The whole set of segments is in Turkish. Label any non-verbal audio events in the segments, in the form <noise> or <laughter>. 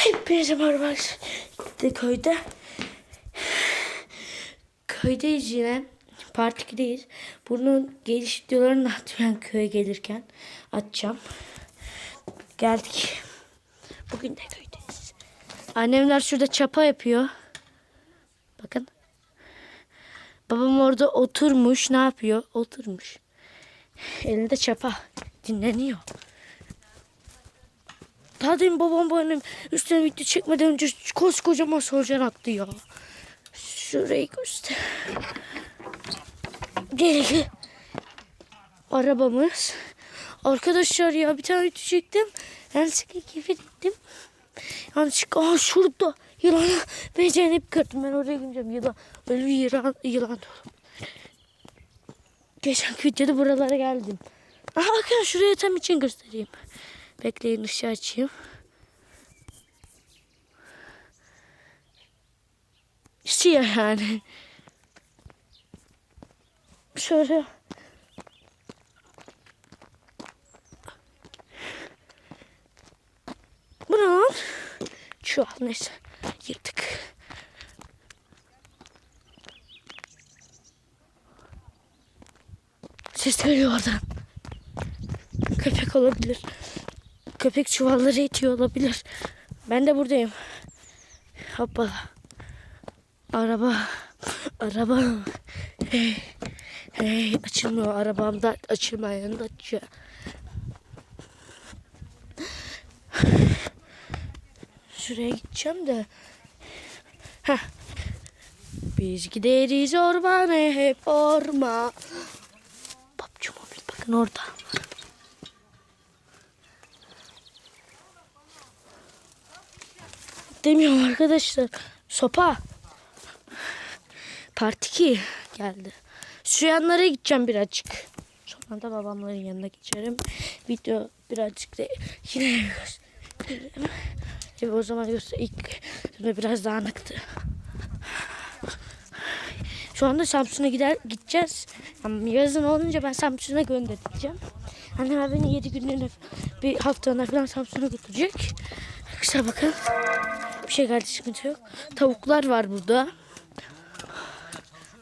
Hepinize merhaba. De köyde. Köydeyiz yine. Part 2'deyiz. Bunun geliş videolarını atacağım köye gelirken. Atacağım. Geldik. Bugün de köydeyiz. Annemler şurada çapa yapıyor. Bakın. Babam orada oturmuş. Ne yapıyor? Oturmuş. Elinde çapa. Dinleniyor. Daha demin babam benim üstüne video çekmeden önce koskocaman solucan attı ya. Şurayı göster. Gel. Arabamız. Arkadaşlar ya bir tane video çektim. Yanlışlıkla kefil ettim. Yanlışlıkla aa şurada yılan becerip kırdım. Ben oraya gideceğim. Yılan. Öyle bir yılan. yılan. Geçen videoda buralara geldim. Aha bakın şuraya tam için göstereyim. Bekleyin ışığı açayım. Siyah yani. Şöyle. Bu ne lan? An neyse. Yırtık. Ses geliyor oradan. Köpek olabilir. Köpek çuvalları itiyor olabilir. Ben de buradayım. Hoppala. Araba. Araba. Hey. Hey. Açılmıyor arabamda. Açılmayan da açıyor. Şuraya gideceğim de. Heh. Biz gideriz ormana hep orma. Babcım bakın orada. Demiyorum arkadaşlar. Sopa. Part 2 geldi. Şu yanlara gideceğim birazcık. Sonra da babamların yanına geçerim. Video birazcık da yine gösteririm. Tabii o zaman göster ilk biraz dağınıktı. Şu anda Samsun'a gider gideceğiz. Ama yazın olunca ben Samsun'a göndereceğim. Annem beni 7 günlüğüne bir haftalığına falan Samsun'a götürecek. Arkadaşlar bakın. Bir şey geldi sıkıntı yok. Tavuklar var burada.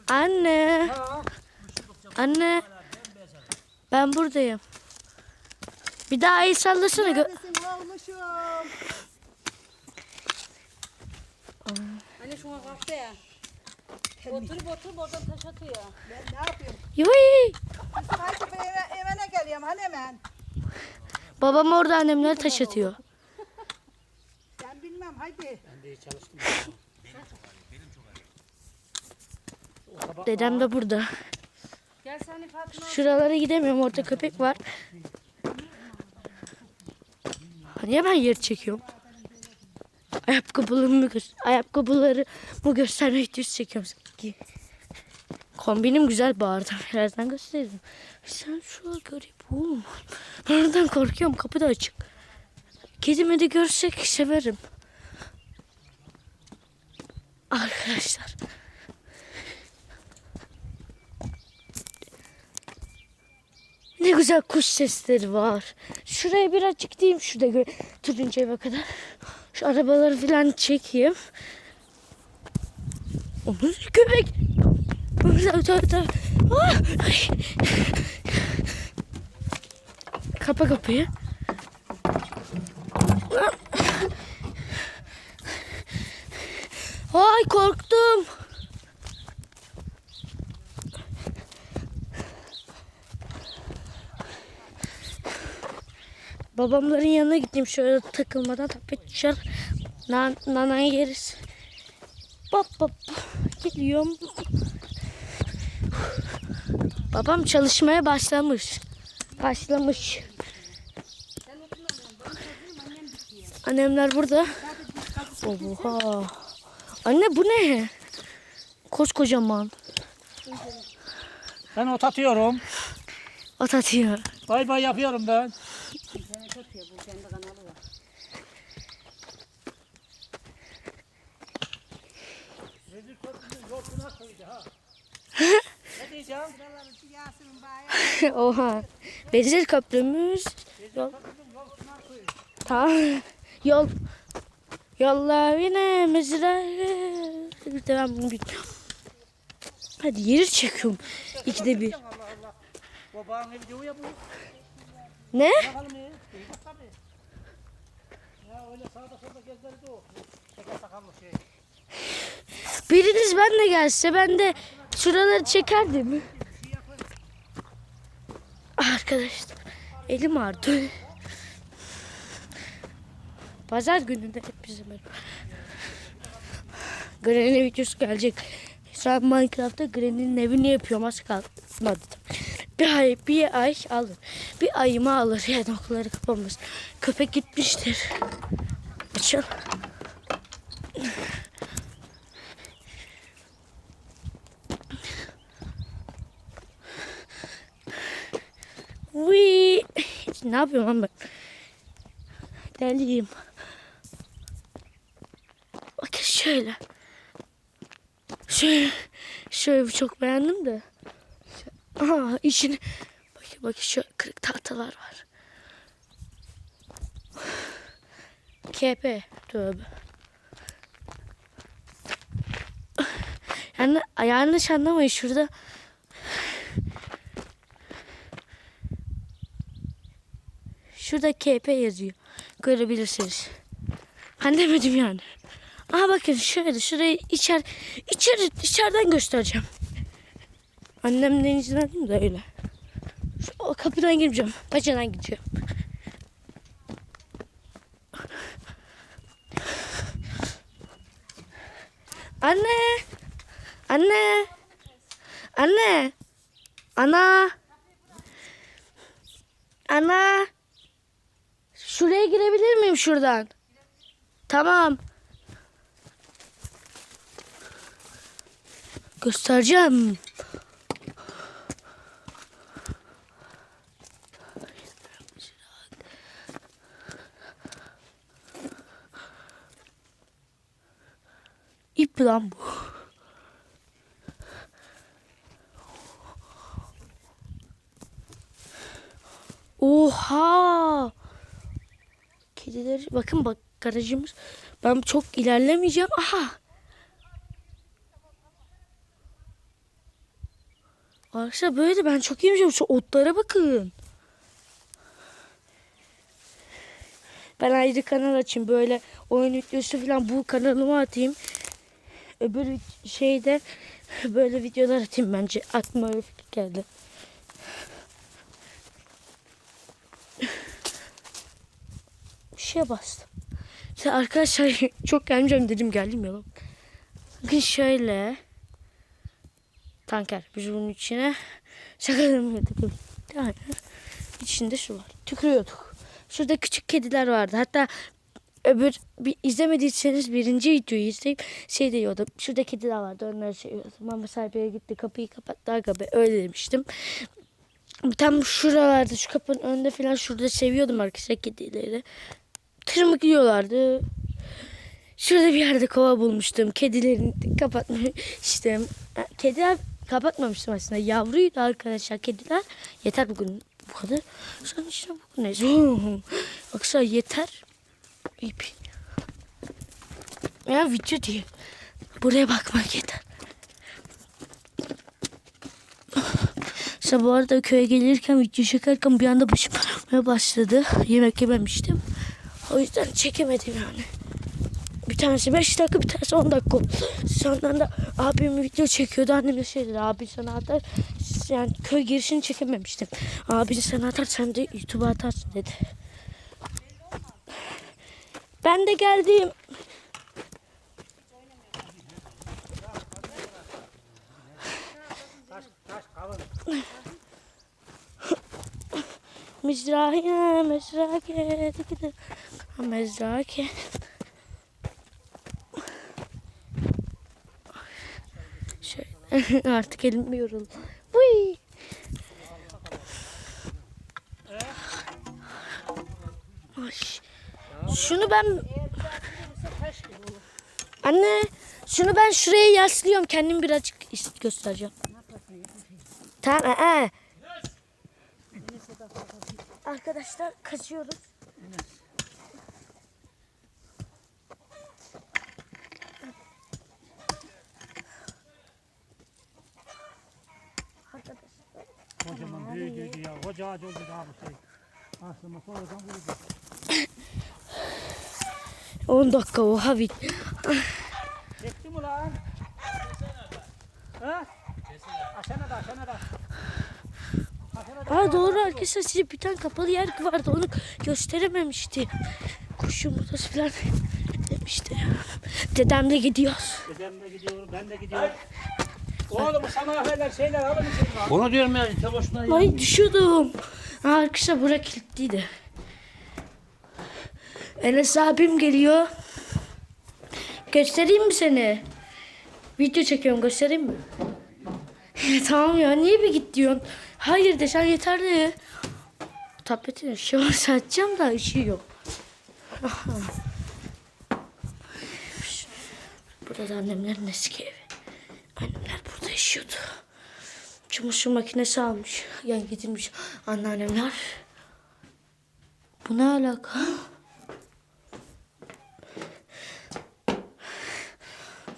Anne. Anne. Ben buradayım. Bir daha el sallasana. Neredesin oğluşum? Hani şuna kalktı ya. Oturup oturup oradan taş atıyor. Ben ne yapıyorum? Yusuf hadi ben eve, evine geliyorum hadi hemen. Babam orada annemler taş atıyor. Ben bilmem hadi. Dedem de burada. Gel sen Fatma. Şuralara gidemiyorum. Orada köpek var. Niye ben yer çekiyorum? Ayakkabılarımı gö- ayakkabıları mı göstermek düz çekiyorum sanki. Kombinim güzel bu arada. Birazdan gösteririm. Sen şu an garip oğlum. Ben oradan korkuyorum. Kapı da açık. Kedimi de görsek severim. Arkadaşlar. Ne güzel kuş sesleri var. Şuraya birazcık gideyim şurada turuncu eve kadar. Şu arabaları falan çekeyim. Onun köpek. Ah! Kapa kapıyı. Ay korktum. Babamların yanına gideyim şöyle takılmadan tabii düşer. Nan, nana yeriz. Bap bap gidiyorum. Babam çalışmaya başlamış. Başlamış. Annemler burada. Oha. Anne bu ne? Koskocaman. Ben ot atıyorum. At atıyor. Bay bay yapıyorum ben. <laughs> Oha. Bezir köprümüz. Yol. Tamam. Yol. Yolla yine mezraya. Devam bunu bilmiyorum. Hadi yeri çekiyorum. İkide bir. Ne? Biriniz benle gelse ben de şuraları çekerdim. Arkadaşlar elim ağrıdı. Pazar gününde hep bizim ev. Granny videosu gelecek. Şu an Minecraft'ta Granny'nin evini yapıyorum az kalmadı. Bir ay, bir ay alır. Bir ayımı alır yani okulları kapamaz. Köpek gitmiştir. Açıl. Wii. Ne yapıyorum ben? Deliyim. Bakın şöyle. Şöyle. Şöyle çok beğendim de. Aha içine. Bakın bakın şu kırık tahtalar var. KP. Tövbe. Yani yanlış anlamayın şurada Şurada KP yazıyor. Görebilirsiniz. Ben demedim yani. Aha bakın şöyle şurayı içer, içeri, içeriden göstereceğim. Annemden aldım da öyle. Şu, o kapıdan gireceğim. Bacadan gideceğim. Anne. Anne. Anne. Ana. Ana. Şuraya girebilir miyim şuradan? Tamam. Göstereceğim. İp lan bu. Oha! Kediler bakın bak garajımız. Ben çok ilerlemeyeceğim. Aha. Arkadaşlar böyle de ben çok iyiymişim. Şu otlara bakın. Ben ayrı kanal açayım. Böyle oyun videosu falan bu kanalıma atayım. Öbür şeyde böyle videolar atayım bence. Aklıma öyle fikir geldi. Bir şeye bastım. İşte arkadaşlar <laughs> çok gelmeyeceğim dedim geldim ya. Bakın şöyle. Tanker. Biz bunun içine şakalamıyorduk. Yani içinde su var. Tükürüyorduk. Şurada küçük kediler vardı. Hatta öbür bir izlemediyseniz birinci videoyu izleyip şey diyordum. Şurada kediler vardı. Onları seviyordum. Mama sahibiye gitti. Kapıyı kapattı. Aga be öyle demiştim. Tam şuralarda şu kapının önünde falan şurada seviyordum arkadaşlar kedileri. Tırmık yiyorlardı. Şurada bir yerde kova bulmuştum. Kedilerin kapatmıştım. <laughs> Kediler kapatmamıştım aslında. Yavruydu arkadaşlar kediler. Yeter bugün bu kadar. Sonra işte bugün neyse. <laughs> Baksana yeter. İp. Ya video değil. Buraya bakmak yeter. <laughs> İşte bu arada köye gelirken video çekerken bir anda başım ağrımaya başladı. Yemek yememiştim. O yüzden çekemedim yani. Bir tanesi 5 dakika bir tanesi 10 dakika. Sonradan da abim video çekiyordu. Annem de şey dedi abi sana atar. Yani köy girişini çekememiştim. Abi sana atar sen de YouTube'a atarsın dedi. Ben de geldim. Taş, taş kalın. Mizrahiye, mezrake, dikide. Mezrake. Şöyle <laughs> artık elim yoruldu. Vuy. Şunu ben Anne, şunu ben şuraya yaslıyorum. Kendim birazcık göstereceğim. Tamam, ee. Arkadaşlar kaçıyoruz. Cağcı oldu daha bu şey. Aslında sonradan vurdu. 10 dakika oha bit. Çekti mi lan? Ha? Aşağıda aşağıda. Aşağıda. Aa doğru arkadaşlar size bir tane kapalı yer vardı onu gösterememişti. Kuş yumurtası falan demişti. Dedem de gidiyor. Dedem de gidiyor, ben de gidiyorum. Oğlum sana haberler şeyler alın içeri. Onu diyorum ya, te boşuna Ay düşüyordum. Arkadaşlar bura kilitliydi. Enes abim geliyor. Göstereyim mi seni? Video çekiyorum göstereyim mi? <laughs> tamam ya niye bir git diyorsun? Hayır desen yeterli. Tabletin ışığı varsa açacağım da ışığı yok. Burada da annemlerin eski evi. Yaşıyordu. Çamaşır makinesi almış. Yani getirmiş anneannemler. Bu ne alaka?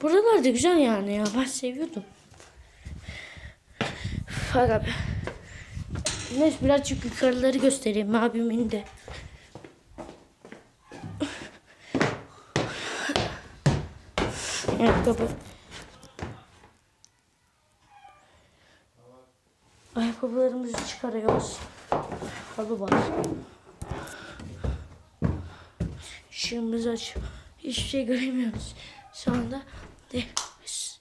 Buralar da güzel yani ya. Ben seviyordum. Fakat Neyse birazcık yukarıları göstereyim abimin de. Ayakkabı. Ayakkabılarımızı çıkarıyoruz. Halı var. Işığımızı aç. Hiçbir şey göremiyoruz. Şu anda de, s-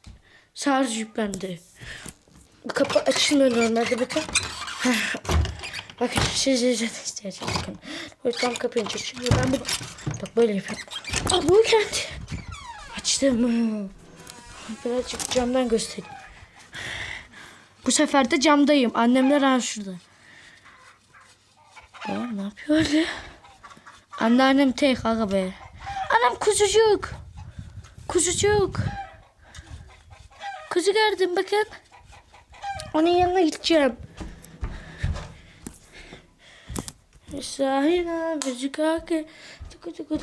şarj yüklendi. Kapı açılmıyor normalde bakın. Bakın size zaten isteyecek bakın. O yüzden kapıyı açıyor. Şimdi ben bu, bak böyle yapıyorum. Aa bu geldi. Açtım. Birazcık camdan göstereyim. Bu sefer de camdayım. Annemler ha şurada. Ya ne yapıyor öyle? Anneannem tek aga be. Anam kuzucuk. Kuzucuk. Kuzu gördüm bakın. Onun yanına gideceğim. Sahina bizi kake. Tıkı tıkı.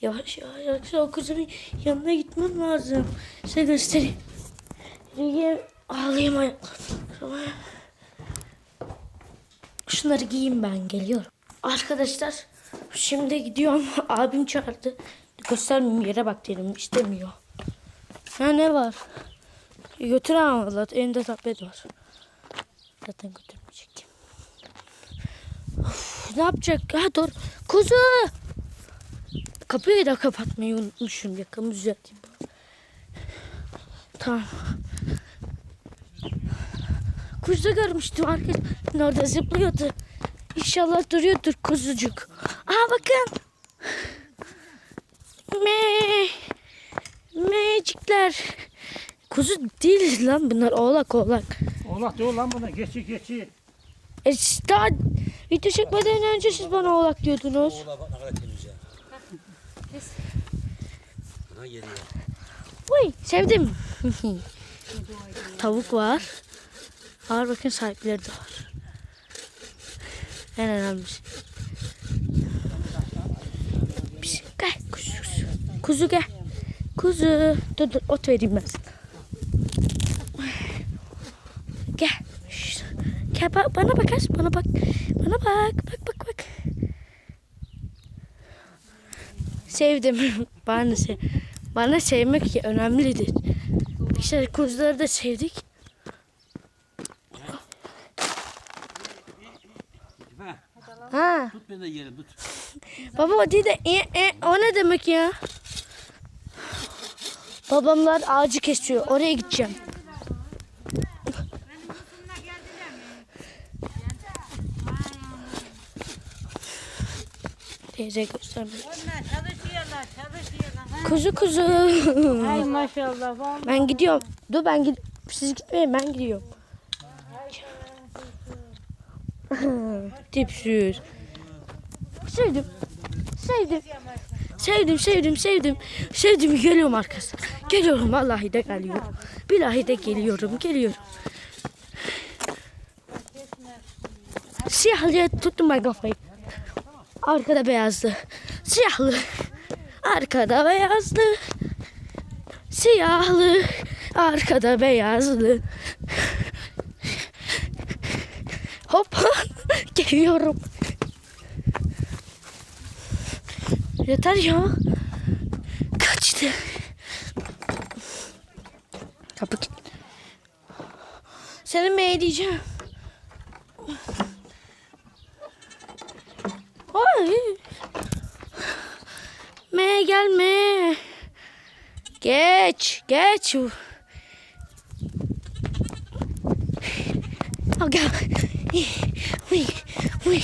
Yavaş yavaş yavaş o kızın yanına gitmem lazım. Size göstereyim. Yürüyeyim ağlayayım ayaklarım. Şunları giyeyim ben geliyorum. Arkadaşlar şimdi gidiyorum. <laughs> Abim çağırdı. Göstermeyeyim yere bak dedim istemiyor. Ha ne var? Götür ama elinde tablet var. Zaten götürmeyecek. Of, ne yapacak? Ha dur. Kuzu. Kapıyı da kapatmayı unutmuşum. Yakamı düzelteyim. Tamam. Kuzu görmüştüm arkadaşlar. Orada zıplıyordu. İnşallah duruyordur kuzucuk. Aa bakın. Me. Mecikler. Kuzu değil lan bunlar oğlak oğlak. Oğlak diyor lan buna, geçi geçi. E, daha video çekmeden önce siz bana oğlak diyordunuz. Oğla bak ne kadar temiz ya. Aha geliyor. Uy sevdim. <laughs> Tavuk var. Var bakın sahipleri de var. En önemlisi. Pis, Gel kuzu, kuzu. Gel. Kuzu. Dur dur ot vereyim ben sana. Gel. Şşt. Gel bak, bana bak az, bana bak. Bana bak bak bak bak. Sevdim. <laughs> bana sev. Bana sevmek önemlidir. İşte kuzuları da sevdik. Ha, Ha. tut beni de yiyelim tut. Baba o değil de e, e, o ne demek ya? Babamlar ağacı kesiyor. Oraya gideceğim. Teyze göstermek. Onlar çalışıyorlar, çalışıyorlar. Kuzu kuzu. Ay maşallah. vallahi. Ben gidiyorum. Dur ben gid siz gitmeyin ben gidiyorum. Tipsiz. Sevdim. Sevdim. Sevdim, sevdim, sevdim. Sevdim, geliyorum arkadaşlar. Geliyorum, vallahi de geliyorum. Billahi de geliyorum, geliyorum. Siyahlıya tuttum ben kafayı. Arkada beyazlı. Siyahlı. Arkada beyazlı. Siyahlı. Arkada beyazlı. Hop. <laughs> Geliyorum. Yeter ya. Kaçtı. Kapı Seni mi diyeceğim? Ay. Me gelme. Geç, geç. Uy.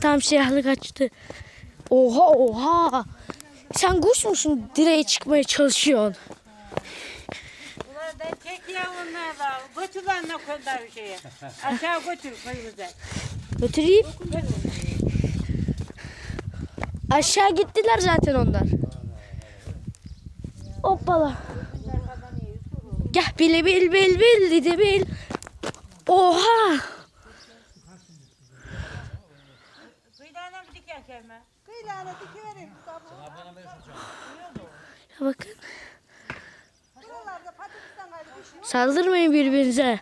Tam siyahlı kaçtı. Oha oha. Sen kuş musun? Direğe çıkmaya çalışıyorsun. Bunlardan çek ya onlar da. Götür lan ne kadar bir şeye. Aşağı götür köyümüze. Götüreyim. Aşağı gittiler zaten onlar. Hoppala. Gel bil bil bil bil dedi bil. Oha. Ya bakın. Saldırmayın birbirinize.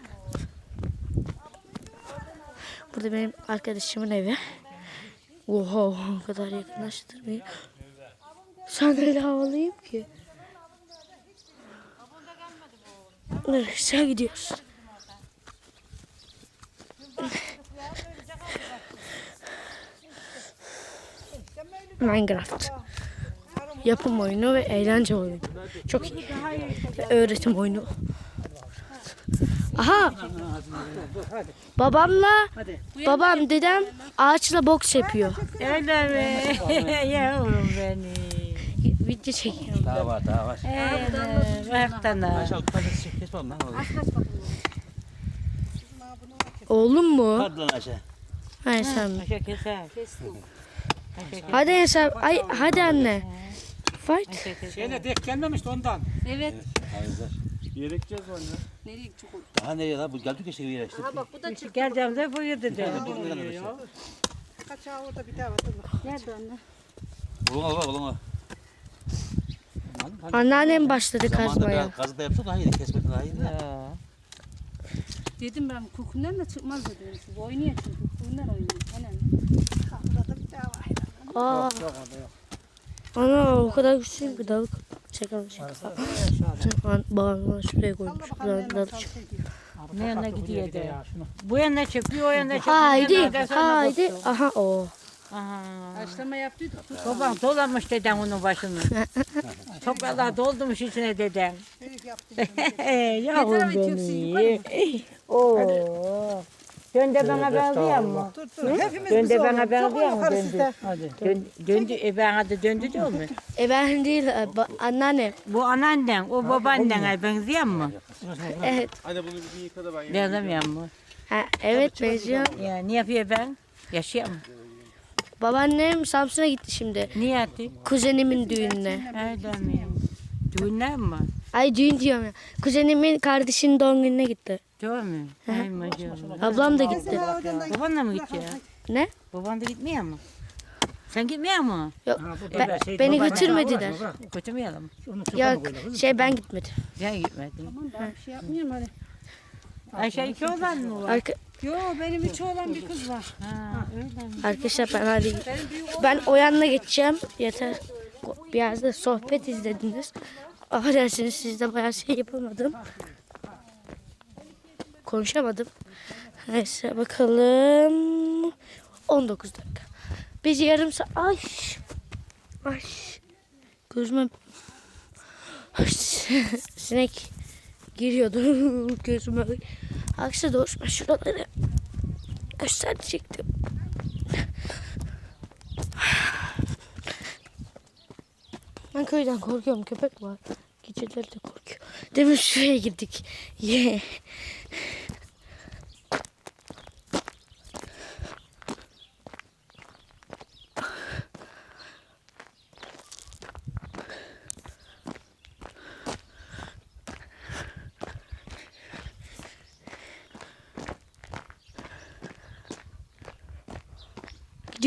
Burada benim arkadaşımın evi. Oha o kadar yakınlaştırmayın. Sen öyle havalıyım ki. Nereye gidiyoruz? Minecraft. Yapım oyunu ve eğlence oyunu. Çok iyi. Ve öğretim oyunu. Aha. Babamla babam dedem ağaçla boks yapıyor. Öyle mi? <laughs> Yavrum beni. Video çekiyorum. Daha var daha var. Eee, baktana. Aşağı patates çek kes oğlum lan oğlum. Oğlum mu? Hadi lan aşağı. Hayır sen. Hadi hesap. Ay hadi anne. Fight. Şeyine dek gelmemişti ondan. Evet. Hayırlar. Gerekeceğiz onu. Nereye çıkıyor? Daha nereye lan? Bu geldik işte bir yere işte. Bu da çık. Geleceğim de buyur dedi. Kaçağı orada bir daha var. Nerede anne? Bulun al bulun al. Anneannem başladı Zamanında kazmaya. biraz kazı da yapsak daha iyiydi. Kesmek daha iyiydi. de. Dedim ben kokundan da çıkmaz dedim. Bu oynuyor çünkü. Kokundan oynuyor. Aynen. Burada bir daha var. Aa. Ana o kadar güçlüyüm ki dalık. Çekelim çekelim. An- Babam şuraya koymuş. Buradan dalık çıkıyor. Ne yana gidiyor de. Bu yana çıkıyor, o yana çıkıyor. Haydi. Haydi. Aha o. Aha. Haşlama yaptıydı. Baban dolamış deden onun başını. <laughs> Topraklar doldurmuş içine deden. Büyük yaptım. Yavrum benim. <laughs> Oo. Döndü bana benziyor mu? Dur dur. Hepimiz Döndü biz bana benziyor mu? Döndü. Döndü, döndü, e bana da döndü diyor mu? E ben değil anneannem. Bu anneannen, o babaannen benziyor mu? Evet. Benzemiyor mu? Ha, evet benziyor. Ya ne yapıyor ben? Yaşıyor mu? Babaannem Samsun'a gitti şimdi. Niye attı? Kuzenimin düğününe. Öyle mi? Düğünler mi? Ay düğün diyorum ya. Kuzenimin kardeşinin doğum gününe gitti. Doğru mu? Ay maşallah. Ablam da gitti. Babanla mı gidiyor? Ne? Baban da gitmiyor mu? Sen gitmiyor mu? Yok. Ben- beni götürmediler. Götürmeyelim. Ya şey ben gitmedim. Sen gitmedin. Tamam ben bir şey yapmıyorum hadi. Ayşe iki oğlan mı var? Arka, Yo benim hiç olan bir kız var. Ha, öyle arkadaşlar ben hadi ben o yanına geçeceğim. Yeter. Biraz da sohbet izlediniz. Affedersiniz siz de bayağı şey yapamadım. Konuşamadım. Neyse bakalım. 19 dakika. Biz yarım saat... Ay. Ay. Gözüme... Sinek giriyordu <laughs> gözüme. Aksa doğuşma şuraları gösterecektim. Ben köyden korkuyorum. Köpek var. Geceleri de korkuyor. Demin şuraya gittik. Ye.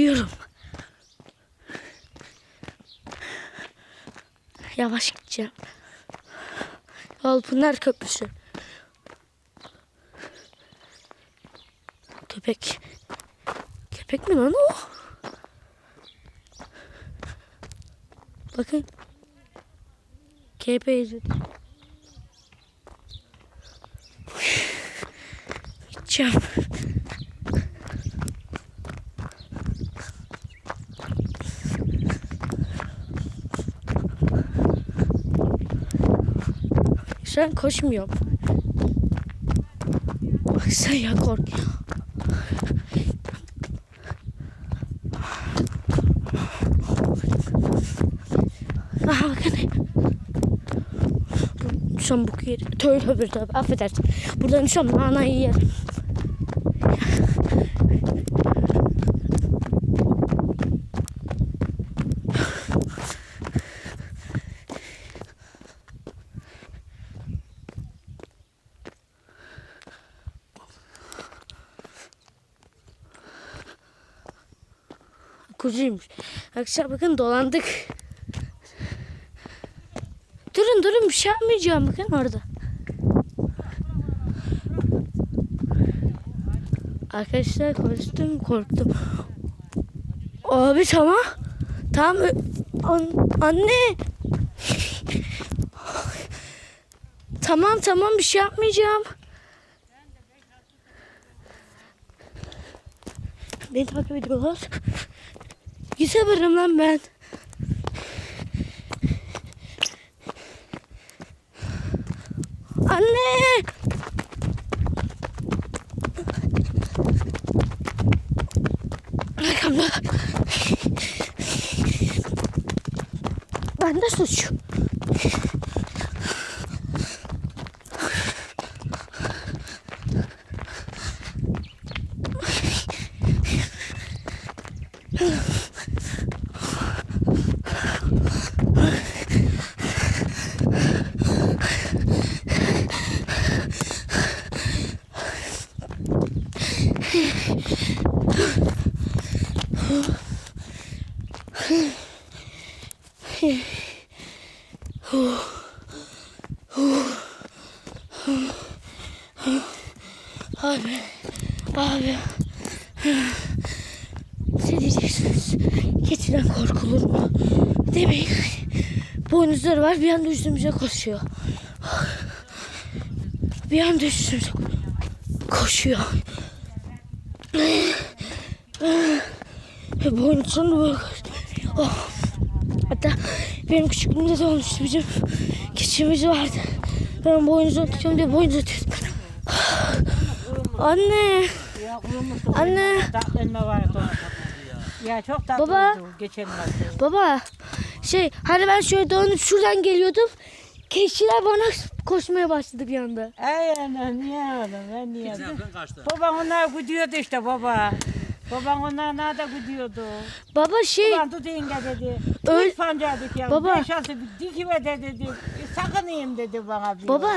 Gidiyorum. Yavaş gideceğim. Yalpınar Köprüsü. Köprü Köpek. Köpek mi lan o? Bakın. KP izledi. Gideceğim. Şu an koşmuyorum. Baksana ya korkuyor. Aha bakın. Düşen bu yeri. Tövbe tövbe. Affedersin. Buradan düşen anayı yerim. Kuzuymuş. Arkadaşlar bakın dolandık. Durun durun bir şey yapmayacağım bakın orada. Arkadaşlar konuştum korktum. Abi tamam. Tamam. An- anne. tamam tamam bir şey yapmayacağım. Beni takip ediyorlar. Gidebilirim lan ben. Anne! Arkamda. Ben de suç. Abi. Abi. Ne diyeceksiniz? Keçiden korkulur mu? Demeyin. Boynuzları var bir anda üstümüze koşuyor. Bir anda üstümüze koşuyor. Boynuzlarını böyle koşuyor. Oh. Hatta benim küçüklüğümde de olmuştu bizim keçimiz vardı. Ben boynuzu tutuyorum diye boynuz atıyordum. Anne. Anne. Ya çok tatlı Baba. Baba şey hani ben şöyle dolanıp şuradan geliyordum. Keçiler bana koşmaya başladı bir anda. Ay anam niye oğlum ben niye? Ben kaçtı. Onlar gidiyordu işte baba. Baban onlar nerede gidiyordu? Baba şey Ulan tut yenge dedi. Öl-. Üç pancardık ya. Baba. Beş altı bir dikive de dedi. E, sakın yiyeyim dedi bana. Bir. baba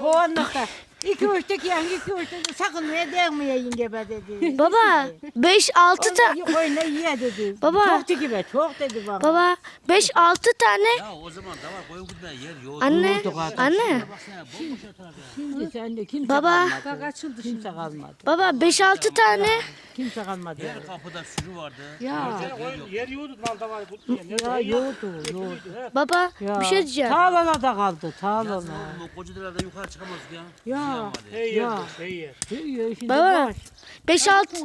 Kovanlıkta. İki uçtuk yani iki uçtuk. Sakın ne değmeye yenge be dedi. <laughs> baba 5 6 ta Ondan koyuna ye dedi. Baba. Çok dikive çok dedi bana. baba 5 6 tane Ya o zaman da var koyun gitmeye yer yok. anne anne Baksana bomboş yatar abi. Şimdi sende kimse Baba. kalmadı. Bak açıldı Kimse kalmadı. baba 5 6 tane Kimse kalmadı. Her kapıda sürü vardı. Ya. Yer yiyordu malda var. Bu Ya yoğurdu, yoğurdu. baba Ya. bir şey diyeceğim. Tağlana da kaldı, tağlana. Oğlum o kocadelerde yukarı çıkamazdık ya. Ya. Hey Ya. yer, hey yer. Tüyüyor şimdi Baba. boş. 5 6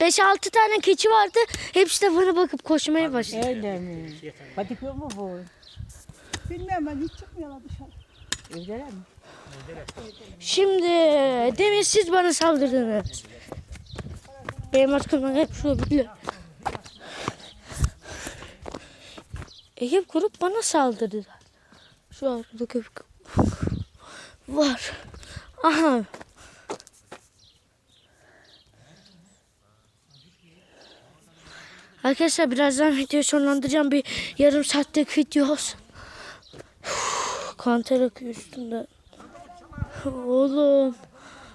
5 6 tane keçi vardı. Hepsi de bana bakıp koşmaya başladı. Öyle mi? Patik yok mu bu? Bilmem ben hiç çıkmıyorlar dışarı. Evdeler mi? Şimdi demin siz bana saldırdınız. Benim arkamdan hep şu biliyor. Ekip kurup bana saldırdılar. Şu arkada köpek var. Aha. Arkadaşlar birazdan videoyu sonlandıracağım. Bir yarım saatlik video olsun. Kan ter akıyor üstümden. Oğlum.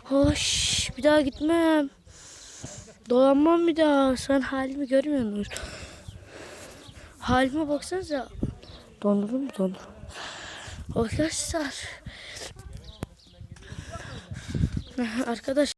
Hoş. Bir daha gitmem. Dolanmam bir daha. Sen halimi görmüyor musun? Halime baksanıza. Donurum donurum. Arkadaşlar. Arkadaş.